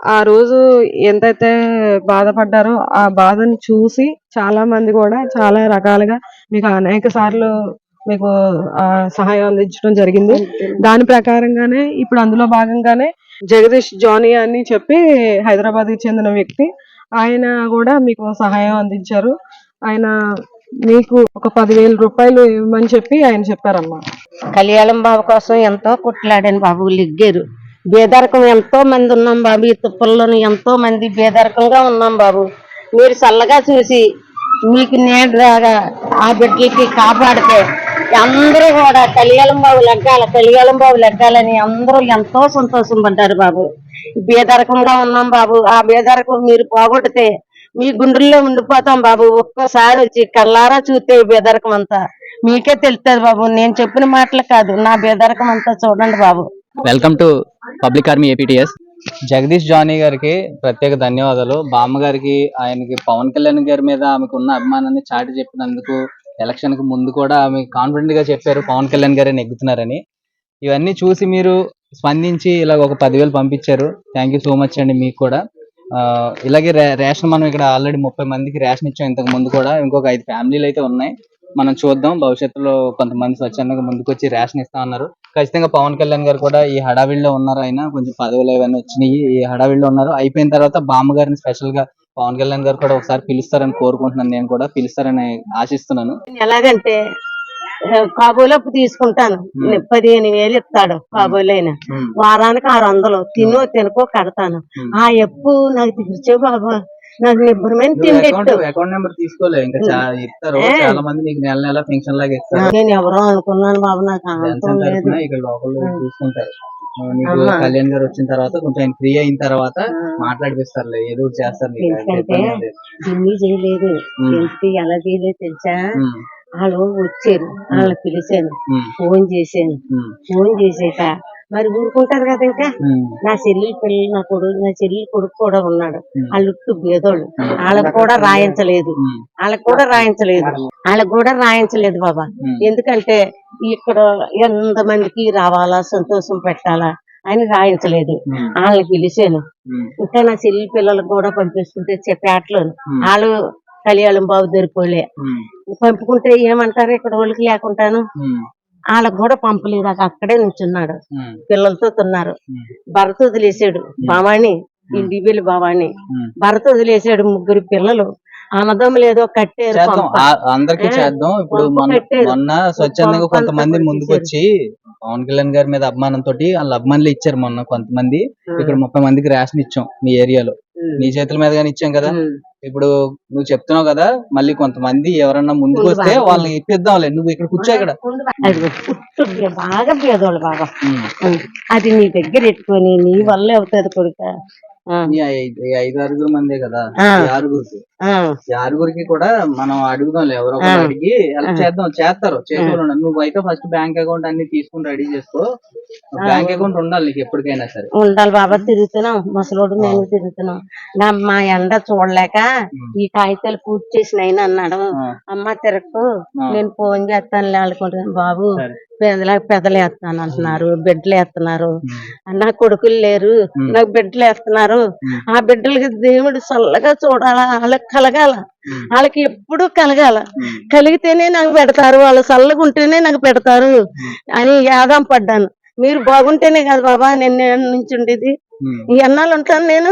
ఆ రోజు ఎంతైతే బాధపడ్డారో ఆ బాధను చూసి చాలా మంది కూడా చాలా రకాలుగా మీకు అనేక సార్లు మీకు ఆ సహాయం అందించడం జరిగింది. దాని ప్రకారంగానే ఇప్పుడు అందులో భాగంగానే జగదీష్ జానీ అని చెప్పి హైదరాబాద్కి చెందిన వ్యక్తి. ఆయన కూడా మీకు సహాయం అందించారు. ఆయన మీకు ఒక పదివేల రూపాయలు ఇవ్వమని చెప్పి ఆయన చెప్పారమ్మా. కళ్యాణం బాబు కోసం ఎంతో కొట్లాడాను బాబు లిగ్గారు. బేదరకం ఎంతో మంది ఉన్నాం బాబు. ఈ తుప్పల్లోని ఎంతో మంది బేదరకంగా ఉన్నాం బాబు. మీరు చల్లగా చూసి మీకు నీడగా ఆ బిడ్డలకి కాపాడితే అందరూ కూడా కళ్యాణం బాబు లెగ్గాల కలియాలం బాబు లెగ్గాలని అందరూ ఎంతో సంతోషం పడ్డారు బాబు. బేదరకంగా ఉన్నాం బాబు. ఆ బేదరకం మీరు పోగొడితే మీ గుండెల్లో ఉండిపోతాం బాబు. ఒక్కసారి వచ్చి కళ్ళారా చూస్తే బేదరకం అంతా. మీకే తెలుస్తుంది బాబు. నేను చెప్పిన మాటలు కాదు. నా బేదరకం అంతా చూడండి బాబు. Welcome to public army APTS Jagadish Jani గారికి ప్రత్యేక ధన్యవాదాలు. బామ్మ గారికి ఆయనకి పవన్ కళ్యాణ్ గారి మీద ఆమెకు ఉన్న అభిమానాన్ని చాటి చెప్పినందుకు ఎలక్షన్కి ముందు కూడా ఆమె కాన్ఫిడెంట్గా చెప్పారు పవన్ కళ్యాణ్ గారే నెగ్గుతున్నారని. ఇవన్నీ చూసి మీరు స్పందించి ఇలా ఒక పదివేలు పంపించారు. థ్యాంక్ యూ సో మచ్ అండి మీకు కూడా. ఇలాగే రే- రేషన్ మనం ఇక్కడ ఆల్రెడీ ముప్పై మందికి రేషన్ ఇచ్చాం ఇంతకు ముందు కూడా. ఇంకొక ఐదు ఫ్యామిలీలు అయితే ఉన్నాయి. మనం చూద్దాం. భవిష్యత్తులో కొంతమంది స్వచ్ఛందంగా ముందుకు వచ్చి రేషన్ ఇస్తా ఉన్నారు ఖచ్చితంగా పవన్ కళ్యాణ్ గారు కూడా ఈ హడావిడిలో ఉన్నారు. ఆయన కొంచెం పదవులు ఇవన్నీ వచ్చినాయి ఈ హడావిడిలో ఉన్నారు. అయిపోయిన తర్వాత బామ్మ గారిని స్పెషల్గా పవన్ కళ్యాణ్ గారు కూడా ఒకసారి పిలుస్తారని కోరుకుంటున్నాను. నేను కూడా పిలుస్తారని ఆశిస్తున్నాను. ఎలాగంటే ఆ, కాబోలప్పు తీసుకుంటాను. పదిహేను వేలు ఇస్తాడు కాబోలైన వారానికి ఆరు వందలు. తినో తినకో కడతాను. ఆ ఎప్పు నాకు తీర్చే బాబా. నాకు నిబ్బరమైన తిండి అకౌంట్ నెంబర్ తీసుకోలే. ఇంకా చా- ఇస్తారు? చాలా మంది నీకు నెల నెల పెన్షన్ లాగా ఇస్తారు. నేను ఎవరో అనుకున్నాను బాబు నాకు అంతం పెన్షన్ లేదు. తరఫున ఇక్కడ లోకల్ చూసుకుంటారు. నీకు. కళ్యాణ్ గారు వచ్చిన తర్వాత కొంచెం ఆయన ఫ్రీ అయిన తర్వాత మాట్లాడిపిస్తారులే. ఏదో ఒకటి చేస్తారు ఎందుకంటే చేయలేదు. తెలిసి ఎలా చేయలేదు తెలుసా? వాళ్ళు వచ్చారు. వాళ్ళని పిలిచాను. ఫోన్ చేశాను. ఫోన్ చేసాక మరి ఊరుకుంటారు కదా ఇంకా? నా చెల్లి పిల్లలు నా కొడుకు నా చెల్లి కొడుకు కూడా ఉన్నాడు. వాళ్ళు బేదోళ్ళు. వాళ్ళకి కూడా రాయించలేదు. వాళ్ళకి కూడా రాయించలేదు. వాళ్ళకి కూడా రాయించలేదు బాబా. ఎందుకంటే ఇక్కడ ఎంతమందికి రావాలా సంతోషం పెట్టాలా అని రాయించలేదు. వాళ్ళని పిలిచాను. ఇంకా నా చెల్లి పిల్లలకు కూడా పంపిస్తుంటే చెప్పేట్లు ఉమ్. వాళ్ళు కళ్యాణం బాబు దొరిపోలే ఉమ్, పంపుకుంటే ఏమంటారు ఇక్కడ వాళ్ళకి లేకుంటాను వాళ్ళకి కూడా పంపలేదు. అక్క అక్కడే నించున్నాడు. పిల్లలతో తిన్నారు. భరత వదిలేసాడు భవాని ఇంటికి వెళ్ళి భవాని. భరత వదిలేసాడు ముగ్గురు పిల్లలు. అన్నదమ్ములు ఏదో కట్టారు అందరికీ? చేద్దాం. ఇప్పుడు పంప మొన్న స్వచ్ఛందంగా కొంతమంది అంతా ముందుకు వచ్చి పవన్ కళ్యాణ్ గారి మీద అభిమానంతో వాళ్ళ అభిమానులు ఇచ్చారు మొన్న కొంతమంది. ఇక్కడ ముప్పై మందికి రేషన్ ఇచ్చాం మీ ఏరియాలో. నీ చేతుల మీద కానీ ఇచ్చాం కదా. ఇప్పుడు నువ్వు చెప్తున్నావు కదా మళ్ళీ కొంతమంది ఎవరన్నా ముందుకు ముందు వస్తే బాగా. వాళ్ళని ఇప్పిద్దాంలే. నువ్వు ఇక్కడ కూర్చో ఇక్కడ. బాగా పేదోళ్ళు. ఉమ్. అది నీ దగ్గర పెట్టుకొని నీ వల్ల అవుతుంది కొడుక. ఐదు ఆరుగురు మందే కదా. ఆ. ఈ ఆరుగురికి కూడా మనం అడుగుదాం ఎవరో ఒకరు. అడిగి హెల్ప్ చేద్దాం చేస్తారు. చేసేవాళ్ళు నువ్వు అయితే ఫస్ట్ బ్యాంక్ అకౌంట్ అన్ని తీసుకుని రెడీ చేసుకో. బ్యాంక్ అకౌంట్ ఉండాలి నీకు ఎప్పటికైనా సరే. ఉండాలి బాబా తిరుగుతున్నాం. ముసలోడు నేను తిరుగుతున్నాం. నా మా ఎండ చూడలేక ఈ కాగితాలు పూర్తి చేసిన ఆయన అన్నాడు. అమ్మ తిరగకు. నేను ఫోన్ చేస్తాను అనుకుంటున్నాను. బాబు. పెదల పెదలు వేస్తాను అంటున్నారు. బిడ్డలు వేస్తున్నారు. నా కొడుకులు లేరు. నాకు బిడ్డలు వేస్తున్నారు. ఆ బిడ్డలకి దేవుడు చల్లగా చూడాలా. వాళ్ళకి కలగాల. వాళ్ళకి ఎప్పుడు కలగాల. కలిగితేనే నాకు పెడతారు వాళ్ళు చల్లగా ఉంటేనే నాకు పెడతారు అని యాదం పడ్డాను. మీరు బాగుంటేనే కదా బాబా నేను నుంచి ఉండేది. అన్నాలు ఉంటాను నేను.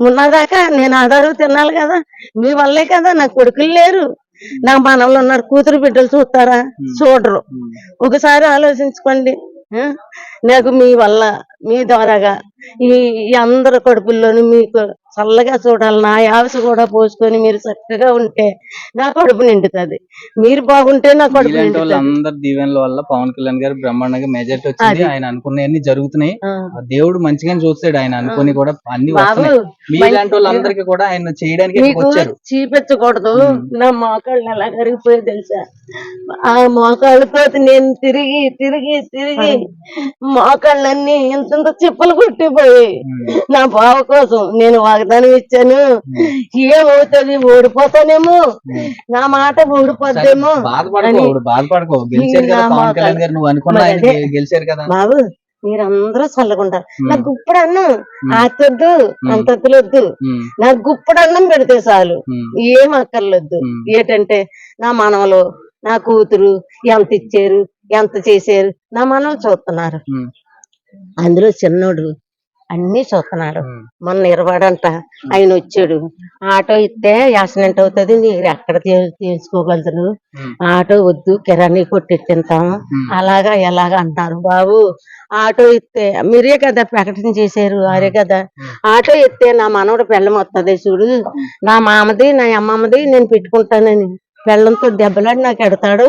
ఉన్నదాకా నేను ఆధారం తినాలి కదా. మీ వల్లే కదా నాకు కొడుకులు లేరు. నాకు మనవలు ఉన్నారు కూతురు బిడ్డలు చూస్తారా? చూడరు. ఒకసారి ఆలోచించుకోండి? నాకు మీ వల్ల మీ ద్వారాగా ఈ అందరి కడుపుల్లోని మీకు చల్లగా చూడాలి. నా యావస కూడా పోసుకొని మీరు చక్కగా ఉంటే నా కడుపు నిండుతుంది. మీరు బాగుంటే నా కడుపు వాళ్ళందరి దీవెనల వల్ల పవన్ కళ్యాణ్ గారు బ్రహ్మాండంగా మెజార్టీ వచ్చింది. ఆయన అనుకున్నవన్నీ జరుగుతున్నాయి. దేవుడు మంచిగానే చూస్తాడు ఆయన అనుకుని కూడా అన్ని వాళ్ళందరికీ కూడా ఆయన చేయడానికి చూపించకూడదు నా మోకాళ్ళు ఎలా కరిగిపోయి తెలుసా? ఆ మోకాళ్ళతో నేను తిరిగి తిరిగి తిరిగి మోకాళ్ళన్నీ ఇంత చెప్పులు కొట్టిపోయి. నా బావ కోసం నేను వాగ్దానం ఇచ్చాను. ఏమవుతుంది? ఓడిపోతానేమో నా మాట ఓడిపోద్దేమో కదా బాబు మీరందరూ చల్లగుంటారు. ఉమ్. నాకు గుప్పుడు అన్నం ఆతొద్దు అంతొద్దులు వద్దు ఉమ్, నాకు గుప్పుడు అన్నం పెడితే చాలు. ఏం అక్కర్లేదు ఉమ్. ఏంటంటే నా మనవలు నా కూతురు ఎంత ఇచ్చారు? ఎంత చేశారు? నా మనవలు చూస్తున్నారు. అందులో చిన్నోడు అన్ని చూస్తున్నాడు. మొన్న ఇరవాడంట ఆయన వచ్చాడు. ఆటో ఇస్తే యాక్సిడెంట్ అవుతుంది మీరు ఎక్కడ తీ- తీసుకోగలుగుతారు ఉమ్. ఆటో వద్దు కిరాణీ కొట్టి తింటాము. అలాగా ఎలాగా అంటారు బాబు. ఆటో ఇస్తే మీరే కదా ప్రకటన చేశారు అరే కదా. ఆటో ఇస్తే నా మనవడు పెళ్ళం వస్తుంది చూడు. నా మామది నా అమ్మమ్మది నేను పెట్టుకుంటానని. పెళ్ళంతో దెబ్బలాడి నాకు ఎడతాడు.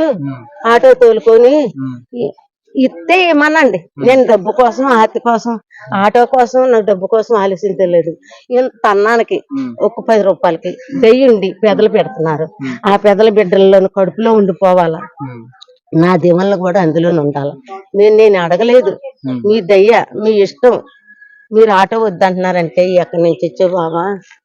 ఆటో తోలుకొని ఇస్తే ఏమనండి? నేను డబ్బు కోసం ఆర్తి కోసం ఆటో కోసం నాకు డబ్బు కోసం ఆలోచించలేదు ఉమ్. ఒక పది రూపాయలకి దయ్యుండి పెదలు పెడుతున్నారు. ఆ పెదల బిడ్డల్లోని కడుపులో ఉండిపోవాలా. నా దీవెనలు కూడా అందులోనే ఉండాలి? నేను నేను అడగలేదు. మీ దయ్య మీ ఇష్టం మీరు ఆటో వద్దంటున్నారంటే ఎక్కడి నుంచి వచ్చో బాబా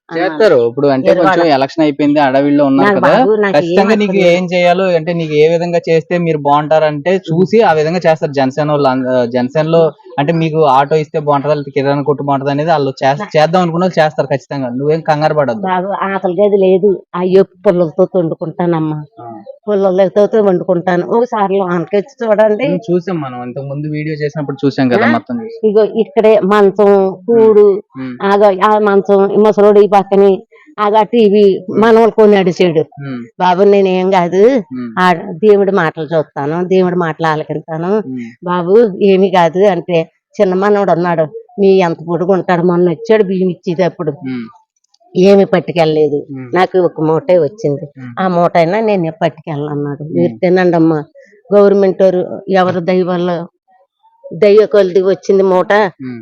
చేస్తారు ఇప్పుడు అంటే. కొంచెం ఎలక్షన్ అయిపోయింది అడవిలో ఉన్నారు కదా ఖచ్చితంగా ఏం నీకు. ఏం చేయాలో అంటే నీకు ఏ విధంగా చేస్తే మీరు బాగుంటారంటే చూసి ఆ విధంగా చేస్తారు జనసేన వాళ్ళు అన్- జనసేన లో అంటే మీకు ఆటో ఇస్తే బాగుంటది? లేదా కిరాణా కొట్టు బాగుంటది అనేది వాళ్ళు చేద్దాం అనుకున్న చేస్తారు ఖచ్చితంగా. నువ్వేం కంగారు పడద్దు. బాబు ఆకలి గది లేదు. అయ్యో పుల్లలతో వండుకుంటానమ్మా. పుల్లలతో వండుకుంటాను. ఒకసారి లోనకొచ్చి చూడండి. చూసాం మనం. ఇంతకు ముందు వీడియో చేసినప్పుడు చూసాం కదా మొత్తం. ఇగో ఇక్కడే మంచం కూడు ఆగో ఆ మంచం ముసలోడు ఈ పక్కని ఆగా టీవీ మనవలు కొని అడిచాడు బాబు నేనేం కాదు. దేవుడి మాటలు చూస్తాను దేవుడి మాటలు ఆలకింతాను ఉమ్, బాబు ఏమి కాదు అంటే చిన్న మనవడు ఉన్నాడు. మీ ఎంత పొడుగుంటాడు మొన్న వచ్చాడు బియ్యం ఇచ్చేటప్పుడు. ఏమి పట్టుకెళ్ళలేదు. నాకు ఒక మూటే వచ్చింది. ఆ మూట అయినా నేను పట్టుకెళ్ళన్నాడు. మీరు తినండి అమ్మా గవర్నమెంట్ వారు ఎవరి దయ వల్ల దయ్య కొలిది వచ్చింది మూట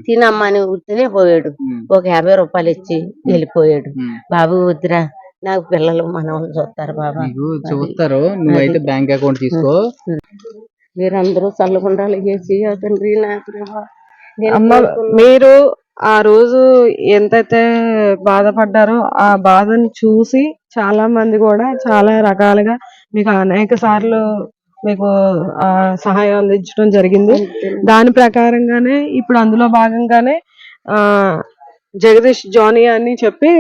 తినమ్మా అని ఊరితేనే పోయాడు. ఒక యాభై రూపాయలు ఇచ్చి వెళ్ళిపోయాడు. బాబు వద్దురా నాకు పిల్లలు మనవాళ్ళు చూస్తారు బాబా. నీకు చూస్తారు నువ్వైతే బ్యాంక్ అకౌంట్ తీసుకో. మీరందరూ చల్లకుండాలి చేసి తండ్రి నా ప్రభా. నేను అమ్మ మీరు ఆ రోజు ఎంతైతే బాధపడ్డారో ఆ బాధను చూసి చాలా మంది కూడా చాలా రకాలుగా మీకు అనేక సార్లు మీకు సహాయం అందించడం జరిగింది. దాని ప్రకారంగానే ఇప్పుడు అందులో భాగంగానే ఆ జగదీష్ జానీ అని చెప్పి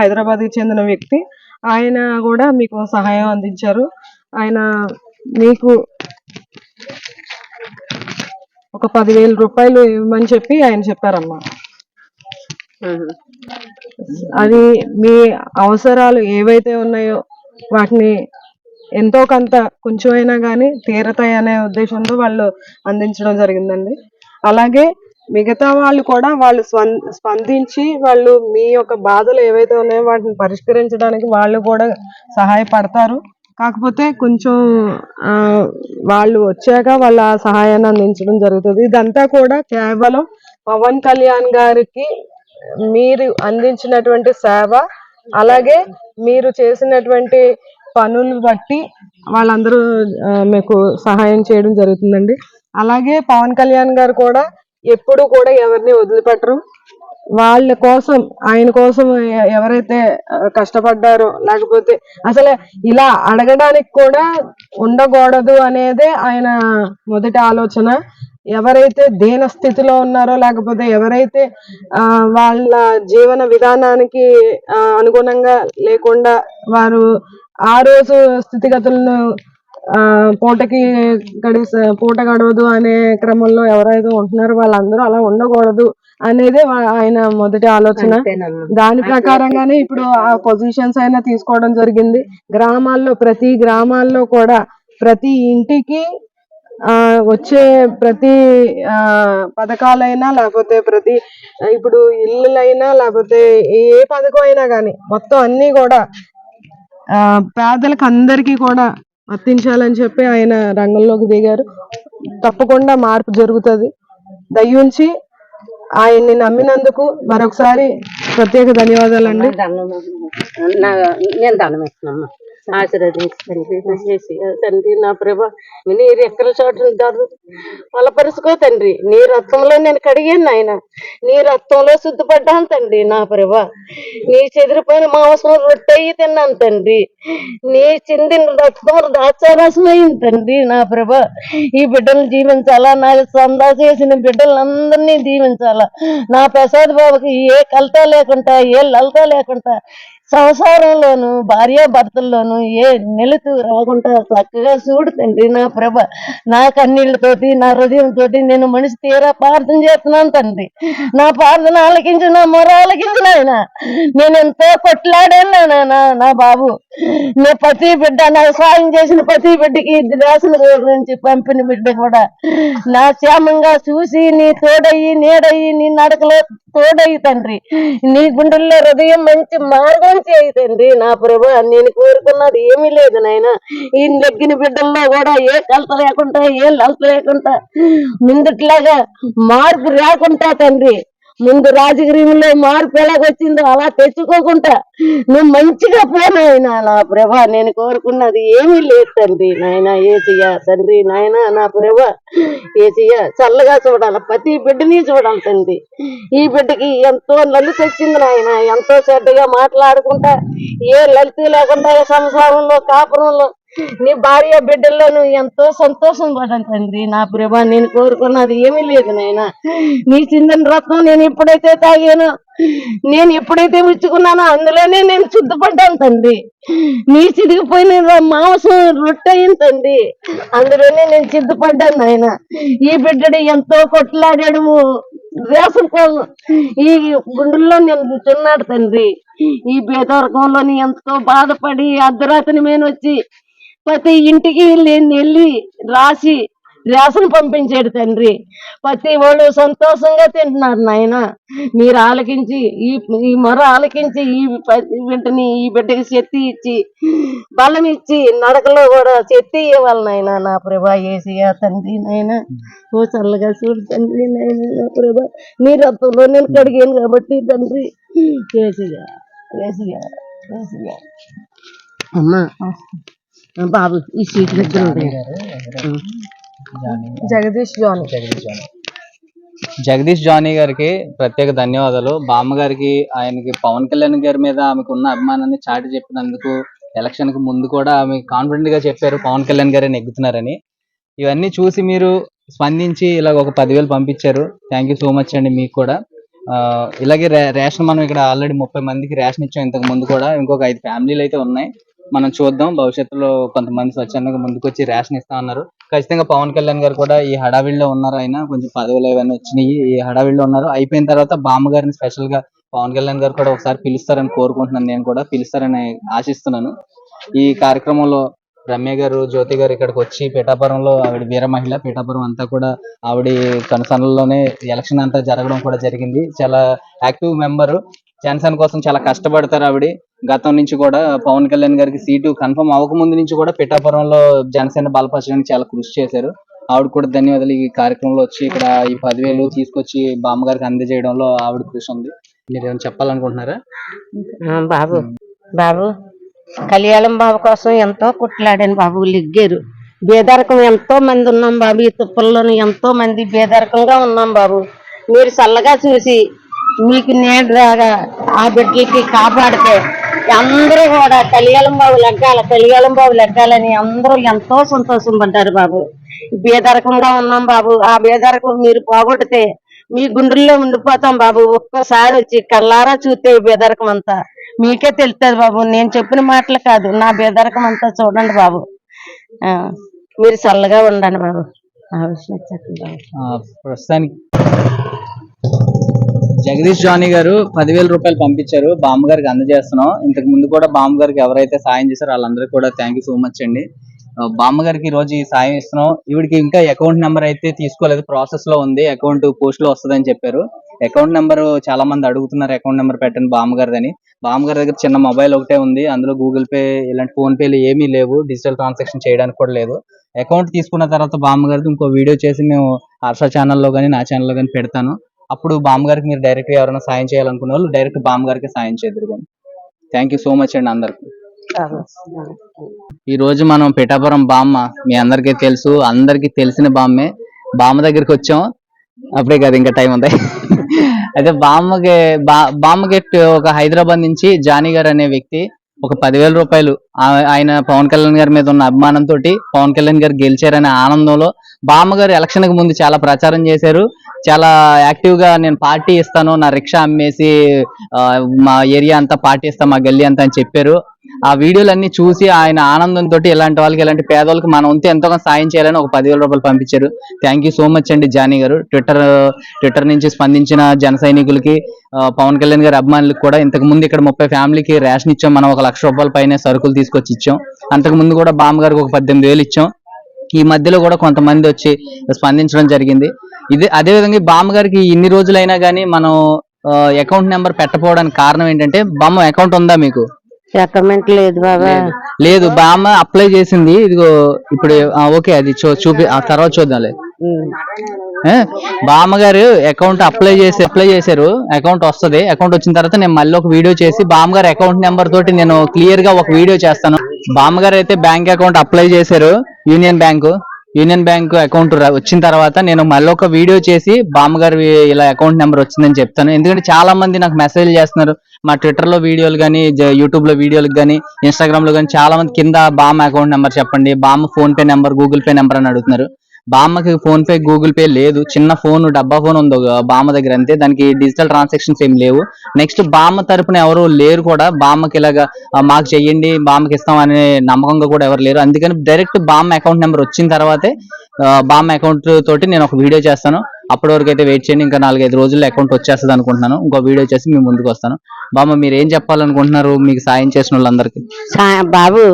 హైదరాబాద్కి చెందిన వ్యక్తి ఆయన కూడా మీకు సహాయం అందించారు. ఆయన మీకు ఒక పదివేల రూపాయలు ఇవ్వమని చెప్పి ఆయన చెప్పారమ్మా. అది మీ అవసరాలు ఏవైతే ఉన్నాయో వాటిని ఎంతో కొంత కొంచెమైనా కానీ తీరతాయి అనే ఉద్దేశంతో వాళ్ళు అందించడం జరిగిందండి. అలాగే మిగతా వాళ్ళు కూడా వాళ్ళు స్పం- స్పందించి వాళ్ళు మీ యొక్క బాధలు ఏవైతే ఉన్నాయో వాటిని పరిష్కరించడానికి వాళ్ళు కూడా సహాయపడతారు. కాకపోతే కొంచెం వాళ్ళు వచ్చాక వాళ్ళ సహాయాన్ని అందించడం జరుగుతుంది. ఇదంతా కూడా కేవలం పవన్ కళ్యాణ్ గారికి మీరు అందించినటువంటి సేవ అలాగే మీరు చేసినటువంటి పనులు బట్టి వాళ్ళందరూ మీకు సహాయం చేయడం జరుగుతుందండి. అలాగే పవన్ కళ్యాణ్ గారు కూడా ఎప్పుడు కూడా ఎవరిని వదిలిపెట్టరు. వాళ్ళ కోసం ఆయన కోసం ఎవరైతే కష్టపడ్డారో లేకపోతే అసలు ఇలా అడగడానికి కూడా ఉండకూడదు అనేదే ఆయన మొదటి ఆలోచన. ఎవరైతే దీన స్థితిలో ఉన్నారో లేకపోతే ఎవరైతే వాళ్ళ జీవన విధానానికి అనుగుణంగా లేకుండా వారు ఆ రోజు స్థితిగతులను ఆ పూటకి గడిస పూట గడవదు అనే క్రమంలో ఎవరైతే ఉంటున్నారో వాళ్ళందరూ అలా ఉండకూడదు అనేదే ఆయన మొదటి ఆలోచన. దాని ప్రకారంగానే ఇప్పుడు ఆ పొజిషన్స్ అయినా తీసుకోవడం జరిగింది. గ్రామాల్లో ప్రతి గ్రామాల్లో కూడా ప్రతి ఇంటికి ఆ వచ్చే ప్రతి ఆ పథకాలైనా లేకపోతే ప్రతి ఇప్పుడు ఇల్లులైనా లేకపోతే ఏ పథకం అయినా కానీ మొత్తం అన్ని కూడా పేదలకు అందరికీ కూడా వర్తించాలని చెప్పి ఆయన రంగంలోకి దిగారు. తప్పకుండా మార్పు జరుగుతుంది. దయ్యుంచి ఆయన్ని నమ్మినందుకు మరొకసారి ప్రత్యేక ధన్యవాదాలండి. నేను దండం ఆశీర్వదించండి. దయచేసి తండ్రి నా ప్రభ నీరు ఎక్కడ చోటు కాదు బలపరుచుకో తండ్రి. నీ రక్తంలో నేను కడిగాను నాయన. నీ రక్తంలో శుద్ధపడ్డాను తండ్రి నా ప్రభ. నీ చెదిరిపోయిన మాంసం రొట్టెయ్యి తిన్నాను తండ్రి. నీ చిందిన రక్తం దాచారసమైంది తండ్రి నా ప్రభ. ఈ బిడ్డలు జీవించాలా? నా సందా చేసిన బిడ్డలందరినీ దీవించాలా నా ప్రసాద్ బాబుకి ఏ కలత లేకుండా ఏ లలత లేకుండా సంసారంలోను భార్య భర్తల్లోను ఏ నిలుతూ రాకుండా చక్కగా చూడు తండ్రి నా ప్రభ. నా కన్నీళ్ళతోటి నా హృదయంతోటి నేను మనిషి తీరా ప్రార్థన చేస్తున్నాను తండ్రి. నా ప్రార్థన ఆలకించు నా మొర ఆలకించు నాయన. నేను ఎంతో కొట్లాడాను నాయనా నా నా బాబు. నేను ప్రతి బిడ్డ నాకు సాయం చేసిన ప్రతి బిడ్డకి రాసిన నుంచి పంపిన బిడ్డ కూడా. నా క్షేమంగా చూసి నీ తోడయ్యి నీడయ్యి నీ నడకలో తోడయ్యి తండ్రి. నీ గుండెల్లో హృదయం మంచి మార్గం చేయి తండ్రి. నా ప్రభు నేను కోరుకున్నది ఏమీ లేదు నాయన. ఈ నెగ్గిన బిడ్డల్లో కూడా ఏ కలత లేకుండా ఏ లలత లేకుండా ముందుట్లాగా మార్పు రాకుండా తండ్రి. ముందు రాజగిరిలో మార్పు ఎలాగొచ్చిందో అలా తెచ్చుకోకుండా నువ్వు మంచిగా పోనాయన నా ప్రభా. నేను కోరుకున్నది ఏమీ లేదు తండ్రి. నాయన ఏసయ్య తండ్రి? నాయన నా ప్రభా. ఏసియా చల్లగా చూడాలి. ప్రతి బిడ్డని చూడాలి తండ్రి. ఈ బిడ్డకి ఎంతో లలిత వచ్చింది నాయన. ఎంతో చెడ్డగా మాట్లాడుకుంటా ఏ లలిత లేకుండా ఏ సంసారంలో కాపురంలో నీ భార్య బిడ్డల్లో నువ్వు ఎంతో సంతోషం పడ్డాను తండ్రి. నా ప్రభ నేను కోరుకున్నది ఏమీ లేదు నాయన. నీ చిందని రత్నం నేను ఎప్పుడైతే తాగాను నేను ఎప్పుడైతే ఉచ్చుకున్నానో అందులోనే నేను శుద్ధపడ్డాను తండ్రి. నీ చిరిగిపోయిన మాంసం రొట్టయింది తండ్రి. అందులోనే నేను సిద్ధపడ్డాను నాయన. ఈ బిడ్డడు ఎంతో కొట్లాడాడు వేసం ఈ గుండెల్లో నేను చున్నాడు తండ్రి. ఈ బేదవర్గంలోని ఎంతో బాధపడి అర్ధరాత్రి మేనొచ్చి వచ్చి ప్రతి ఇంటికి నేను వెళ్ళి రాసి రేషన్ పంపించాడు తండ్రి. ప్రతి వాళ్ళు సంతోషంగా తింటున్నారు నాయన. మీరు ఆలకించి ఈ ఈ మొర ఆలకించి ఈ బిడ్డని ఈ బిడ్డకి శక్తి ఇచ్చి బలం ఇచ్చి నడకలో కూడా శక్తి ఇవ్వాలి నాయన నా ప్రభా ఏసియా తండ్రి నాయన. ఓ చల్లగా చూడు తండ్రి నాయన నా ప్రభా. నీ రక్తంలో నేను కడిగాను కాబట్టి తండ్రి. ఏసియా ఏసియా ఏసియా అమ్మా బాబు ఈ సీట్ దగ్గర Jagadish Johnny. Jagadish Johnny. Jagadish Johnny గారికి ప్రత్యేక ధన్యవాదాలు. బామ్మ గారికి ఆయనకి పవన్ కళ్యాణ్ గారి మీద ఆమెకు ఉన్న అభిమానాన్ని చాటి చెప్పినందుకు ఎలక్షన్కి ముందు కూడా ఆమె కాన్ఫిడెంట్గా చెప్పారు పవన్ కళ్యాణ్ గారే నెగ్గుతున్నారని. ఇవన్నీ చూసి మీరు స్పందించి ఇలా ఒక పదివేలు పంపించారు. థ్యాంక్ యూ సో మచ్ అండి మీకు కూడా. ఇలాగే రే- రేషన్ మనం ఇక్కడ ఆల్రెడీ ముప్పై మందికి రేషన్ ఇచ్చాం ఇంతకు ముందు కూడా. ఇంకొక ఐదు ఫ్యామిలీలు అయితే ఉన్నాయి. మనం చూద్దాం. భవిష్యత్తులో కొంతమంది స్వచ్ఛందంగా ముందుకు వచ్చి రేషన్ ఇస్తా ఉన్నారు ఖచ్చితంగా పవన్ కళ్యాణ్ గారు కూడా ఈ హడావిడిలో ఉన్నారు ఆయన. కొంచెం పదవులు ఇవన్నీ వచ్చినాయి ఈ హడావిడిలో ఉన్నారు. అయిపోయిన తర్వాత బామ్మ గారిని స్పెషల్గా పవన్ కళ్యాణ్ గారు కూడా ఒకసారి పిలుస్తారని కోరుకుంటున్నాను నేను కూడా. పిలుస్తారని ఆశిస్తున్నాను. ఈ కార్యక్రమంలో రమ్య గారు జ్యోతి గారు ఇక్కడికి వచ్చి పీఠాపురంలో ఆవిడ వీర మహిళ పీఠాపురం అంతా కూడా ఆవిడ కనుసనల్లోనే ఎలక్షన్ అంతా జరగడం కూడా జరిగింది. చాలా యాక్టివ్ మెంబర్ జనసేన కోసం చాలా కష్టపడతారు ఆవిడ. గతం నుంచి కూడా పవన్ కళ్యాణ్ గారికి సీటు కన్ఫర్మ్ అవ్వకముందు నుంచి కూడా పిఠాపురంలో జనసేన బలపరచడానికి చాలా కృషి చేశారు. ఆవిడ కూడా ధన్యవాదాలు. ఈ కార్యక్రమంలో వచ్చి ఇక్కడ ఈ పదివేలు తీసుకొచ్చి బామ్మగారికి అందజేయడంలో ఆవిడ కృషి ఉంది. మీరు ఏమైనా చెప్పాలనుకుంటున్నారా బాబు. బాబు కళ్యాణం బాబు కోసం ఎంతో కొట్లాడాను బాబు. లిగ్గారు. బేదరకం ఎంతో మంది ఉన్నాం బాబు. ఈ తుప్పల్లోనూ ఎంతో మంది బేదరకంగా ఉన్నాం బాబు. మీరు చల్లగా చూసి మీకు నేడగా ఆ బిడ్డలకి కాపాడితే అందరూ కూడా కలియాలం బాబు లగ్గాల కలియాలం బాబు లగ్గాలని అందరూ ఎంతో సంతోషం పడ్డారు బాబు. బేదరకంగా ఉన్నాం బాబు. ఆ బేదరకం మీరు పోగొడితే మీ గుండెల్లో ఉండిపోతాం బాబు. ఒక్కసారి వచ్చి కళ్ళారా చూస్తే బీదరకం బేదరకం అంతా. మీకే తెలుస్తుంది బాబు. నేను చెప్పిన మాటలు కాదు. నా బేదరకం అంతా చూడండి బాబు. మీరు చల్లగా ఉండండి బాబు. ఆ విషయం చెప్పండి ప్రస్తుతానికి జగదీష్ జానీ గారు పదివేల రూపాయలు పంపించారు. బామ్మ గారికి అందజేస్తున్నాం. ఇంతకు ముందు కూడా బామ్మ గారికి ఎవరైతే సాయం చేశారో వాళ్ళందరికీ కూడా థ్యాంక్ యూ సో మచ్ అండి. బామ్మ గారికి ఈ రోజు ఈ సాయం ఇస్తున్నాం. ఈవిడికి ఇంకా అకౌంట్ నెంబర్ అయితే తీసుకోలేదు. ప్రాసెస్లో ఉంది. అకౌంట్ పోస్ట్లో వస్తుందని చెప్పారు. అకౌంట్ నెంబర్ చాలా మంది అడుగుతున్నారు అకౌంట్ నెంబర్ పెట్టండి బామ్మ గారిదని బామ్మ గారి దగ్గర చిన్న మొబైల్ ఒకటే ఉంది. అందులో గూగుల్ పే ఇలాంటి ఫోన్ పేలు ఏమీ లేవు. డిజిటల్ ట్రాన్సాక్షన్ చేయడానికి కూడా లేదు. అకౌంట్ తీసుకున్న తర్వాత బామ్మ గారిది ఇంకో వీడియో చేసి మేము హర్ష ఛానల్లో కానీ నా ఛానల్లో కానీ పెడతాను. అప్పుడు బామ్మ గారికి మీరు డైరెక్ట్ ఎవరైనా సాయం చేయాలనుకున్న వాళ్ళు డైరెక్ట్ బామ్మ గారికి సాయం చేద్దరు కానీ థ్యాంక్ యూ సో మచ్ అండి అందరికి. ఈ రోజు మనం పిఠాపురం బామ్మ మీ అందరికీ తెలుసు అందరికీ తెలిసిన బామ్మే. బామ్మ దగ్గరికి వచ్చాం. అప్పుడే కాదు ఇంకా టైం ఉంది. అయితే బామ్మకి బా బామ్మకి ఒక హైదరాబాద్ నుంచి జానీ గారు అనే వ్యక్తి ఒక పదివేల రూపాయలు ఆయన పవన్ కళ్యాణ్ గారి మీద ఉన్న అభిమానంతో పవన్ కళ్యాణ్ గారు గెలిచారనే ఆనందంలో బామ్మ గారు ఎలక్షన్కి ముందు చాలా ప్రచారం చేశారు. చాలా యాక్టివ్గా నేను పార్టీ ఇస్తాను నా రిక్షా అమ్మేసి మా ఏరియా అంతా పార్టీ ఇస్తాను మా గల్లీ అంతా అని చెప్పారు. ఆ వీడియోలన్నీ చూసి ఆయన ఆనందంతో ఇలాంటి వాళ్ళకి ఇలాంటి పేదవాళ్ళకి మన ఉంటే ఎంతో సాయం చేయాలని ఒక పదివేల రూపాయలు పంపించారు. థ్యాంక్ యూ సో మచ్ అండి జానీ గారు. ట్విట్టర్ ట్విట్టర్ నుంచి స్పందించిన జన సైనికులకి పవన్ కళ్యాణ్ గారి అభిమానులకు కూడా ఇంతకు ముందు ఇక్కడ ముప్పై ఫ్యామిలీకి రేషన్ ఇచ్చాం. మనం ఒక లక్ష రూపాయల పైన సరుకులు తీసుకొచ్చి ఇచ్చాం. అంతకు ముందు కూడా బామ్మ గారికి ఒక పద్దెనిమిది వేలు ఇచ్చాం. ఈ మధ్యలో కూడా కొంతమంది వచ్చి స్పందించడం జరిగింది. ఇది అదే విధంగా బామ్మ గారికి ఇన్ని రోజులైనా కానీ మనం అకౌంట్ నెంబర్ పెట్టపోవడానికి కారణం ఏంటంటే బామ్మ అకౌంట్ ఉందా మీకు? లేదు బాబా. లేదు. బామ్మ అప్లై చేసింది. ఇదిగో ఇప్పుడు ఓకే అది చూ చూపి ఆ తర్వాత చూద్దాంలే? బామ్మ గారు అకౌంట్ అప్లై చేసి అప్లై చేశారు. అకౌంట్ వస్తది. అకౌంట్ వచ్చిన తర్వాత నేను మళ్ళీ ఒక వీడియో చేసి బామ్మ గారు అకౌంట్ నెంబర్ తోటి నేను క్లియర్గా ఒక వీడియో చేస్తాను. బామ్మ గారు అయితే బ్యాంక్ అకౌంట్ అప్లై చేశారు. Union Bank Union Bank account వచ్చిన తర్వాత నేను మళ్ళీ ఒక వీడియో చేసి బామ్మ గారి ఇలా అకౌంట్ నెంబర్ వచ్చిందని చెప్తాను. ఎందుకంటే చాలా మంది నాకు మెసేజ్ చేస్తున్నారు. మా ట్విట్టర్లో వీడియోలు కానీ యూట్యూబ్లో వీడియోలు కానీ ఇన్స్టాగ్రామ్లో కానీ చాలా మంది కింద బామ్మ అకౌంట్ నెంబర్ చెప్పండి. బామ్మ PhonePe number Google Pay number అని అడుగుతున్నారు. బామ్మకి ఫోన్ పే గూగుల్ పే లేదు. చిన్న ఫోన్ డబ్బా ఫోన్ ఉంది ఒక బామ్మ దగ్గర అంతే. దానికి డిజిటల్ ట్రాన్సాక్షన్స్ ఏం లేవు. నెక్స్ట్ బామ్మ తరపున ఎవరు లేరు కూడా బామ్మకి ఇలాగా మాకు చెయ్యండి బామ్మకి ఇస్తాం అనే నమ్మకంగా కూడా ఎవరు లేరు. అందుకని డైరెక్ట్ బామ్మ అకౌంట్ నెంబర్ వచ్చిన తర్వాతే బామ్మ అకౌంట్ తోటి నేను ఒక వీడియో చేస్తాను. అప్పటి వరకు అయితే వెయిట్ చేయండి. ఇంకా నాలుగైదు రోజుల్లో అకౌంట్ వచ్చేస్తుంది అనుకుంటున్నాను. ఇంకో వీడియో చేసి మీ ముందుకు వస్తాను. బామ్మ మీరు ఏం చెప్పాలనుకుంటున్నారు? మీకు సాయం చేసిన వాళ్ళందరికీ. బాబు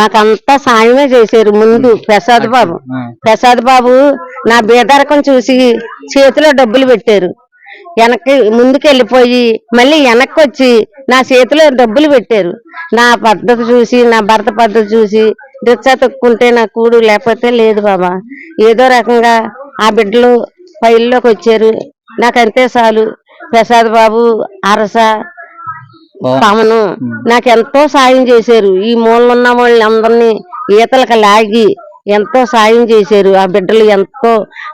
మాకంతా సాయమే చేశారు ముందు. ప్రసాద్ బాబు. ప్రసాద్ బాబు నా బీదరకం చూసి చేతిలో డబ్బులు పెట్టారు. వెనక్కి ముందుకు వెళ్ళిపోయి మళ్ళీ వెనక్కి వచ్చి నా చేతిలో డబ్బులు పెట్టారు. నా పద్ధతి చూసి నా భర్త పద్ధతి చూసి రిచ్చా తొక్కుంటే నా కూడు లేకపోతే లేదు బాబా. ఏదో రకంగా ఆ బిడ్డలు ఫైల్లోకి వచ్చారు. నాకంతే చాలు. ప్రసాద్ బాబు అరస పవను నాకెంతో సాయం చేశారు. ఈ మూలలో ఉన్న వాళ్ళని అందరినీ ఈతలకు లాగి ఎంతో సాయం చేశారు. ఆ బిడ్డలు ఎంతో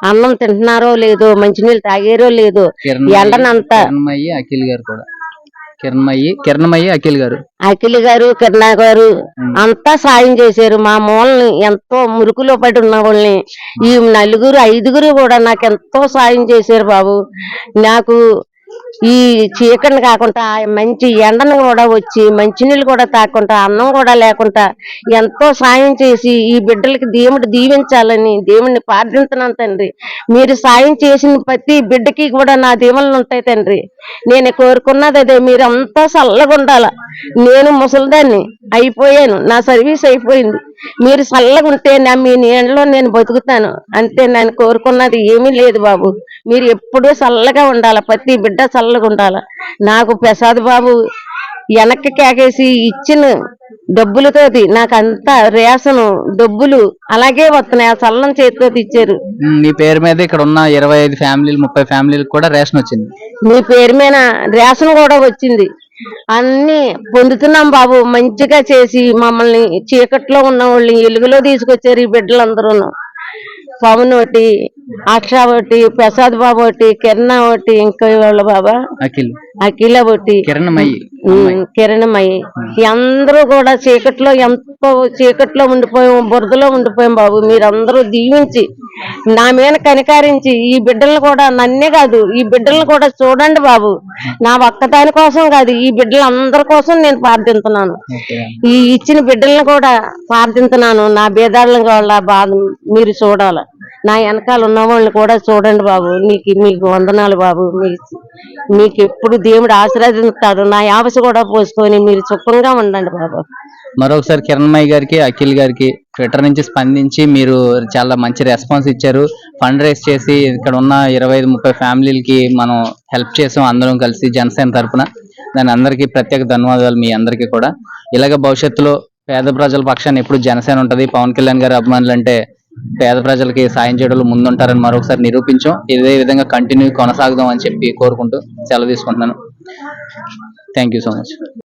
అన్నం తింటున్నారో లేదో మంచినీళ్ళు తాగారో లేదో ఎండనంతా అఖిల్ గారు కూడా. కిరణ్మయి కిరణ్మయి అఖిల్ గారు. అఖిల్ గారు కిరణ్ గారు అంతా సాయం చేశారు. మా మూలని ఎంతో మురుకులో పడి ఉన్న వాళ్ళని. ఈ నలుగురు ఐదుగురు కూడా నాకు ఎంతో సాయం చేశారు బాబు. నాకు ఈ చీకటిని కాకుండా మంచి ఎండను కూడా వచ్చి మంచినీళ్ళు కూడా తాకుండా అన్నం కూడా లేకుండా ఎంతో సాయం చేసి ఈ బిడ్డలకి దేవుడు దీవించాలని దేవుడిని ప్రార్థించినాను తండ్రి. మీరు సాయం చేసిన ప్రతి బిడ్డకి కూడా నా దీవెనలు ఉంటాయి తండ్రి. నేను కోరుకున్నది అదే మీరు అంతా చల్లగా ఉండాలి నేను ముసలిదాన్ని అయిపోయాను. నా సర్వీస్ అయిపోయింది. మీరు చల్లగా ఉంటే నా మీ నీళ్ళలో నేను బతుకుతాను. అంతే నేను కోరుకున్నది ఏమీ లేదు బాబు. మీరు ఎప్పుడూ చల్లగా ఉండాల ప్రతి బిడ్డ చల్లగా ఉండాల నాకు ప్రసాద్ బాబు వెనక్కి కేకేసి ఇచ్చిన డబ్బులతోటి నాకు అంతా రేషను డబ్బులు అలాగే వస్తున్నాయి. ఆ చల్లని చేతితో ఇచ్చారు మీ పేరు మీద ఇక్కడ ఉన్న ఇరవై ఐదు ఫ్యామిలీలు ముప్పై ఫ్యామిలీలకు కూడా రేషన్ వచ్చింది. మీ పేరు మీద రేషన్ కూడా వచ్చింది. అన్ని పొందుతున్నాం బాబు. మంచిగా చేసి మమ్మల్ని చీకట్లో ఉన్న వాళ్ళని ఎలుగులో తీసుకొచ్చారు ఈ బిడ్డలందరూ పవన్ ఒకటి అక్ష ఒకటి ప్రసాద్ బాబు ఒకటి కిరణ్ ఒకటి ఇంకా వాళ్ళ బాబా? అఖిల్. అఖిల ఒకటి. కిరణ్మయి. ఉమ్, కిరణమయ్యి అందరూ కూడా చీకట్లో ఎంతో చీకట్లో ఉండిపోయాం బురదలో ఉండిపోయాం బాబు. మీరందరూ దీవించి నా మీద కనికారించి ఈ బిడ్డలను కూడా నన్నే కాదు ఈ బిడ్డలను కూడా చూడండి బాబు. నా ఒక్కదాని కోసం కాదు ఈ బిడ్డలందరి కోసం నేను ప్రార్థిస్తున్నాను. ఈ ఇచ్చిన బిడ్డలను కూడా ప్రార్థిస్తున్నాను నా బేదాళ్ళ వాళ్ళ బాధ మీరు చూడాలి? నా వెనకాల ఉన్న వాళ్ళని కూడా చూడండి బాబు. నీకు మీకు వందనాలు బాబు. మీ మీకు ఎప్పుడు దేవుడు ఆశీర్వదిస్తాడు నా యావస కూడా పోసుకొని మీరు సుఖంగా ఉండండి బాబు. మరొకసారి కిరణ్మయ్య గారికి అఖిల్ గారికి ట్విట్టర్ నుంచి స్పందించి మీరు చాలా మంచి రెస్పాన్స్ ఇచ్చారు. ఫండ్ రైజ్ చేసి ఇక్కడ ఉన్న ఇరవై ఐదు ముప్పై ఫ్యామిలీలకి మనం హెల్ప్ చేసాం అందరం కలిసి జనసేన తరపున. దాని అందరికీ ప్రత్యేక ధన్యవాదాలు మీ అందరికీ కూడా. ఇలాగ భవిష్యత్తులో పేద ప్రజల పక్షాన్ని ఎప్పుడు జనసేన ఉంటుంది. పవన్ కళ్యాణ్ గారి అభిమానులు అంటే పేద ప్రజలకి సాయం చేయడంలో ముందుంటారని మరొకసారి నిరూపించాం. ఇదే విధంగా కంటిన్యూ కొనసాగుదాం అని చెప్పి కోరుకుంటూ సెలవు తీసుకుంటున్నాను. Thank you so much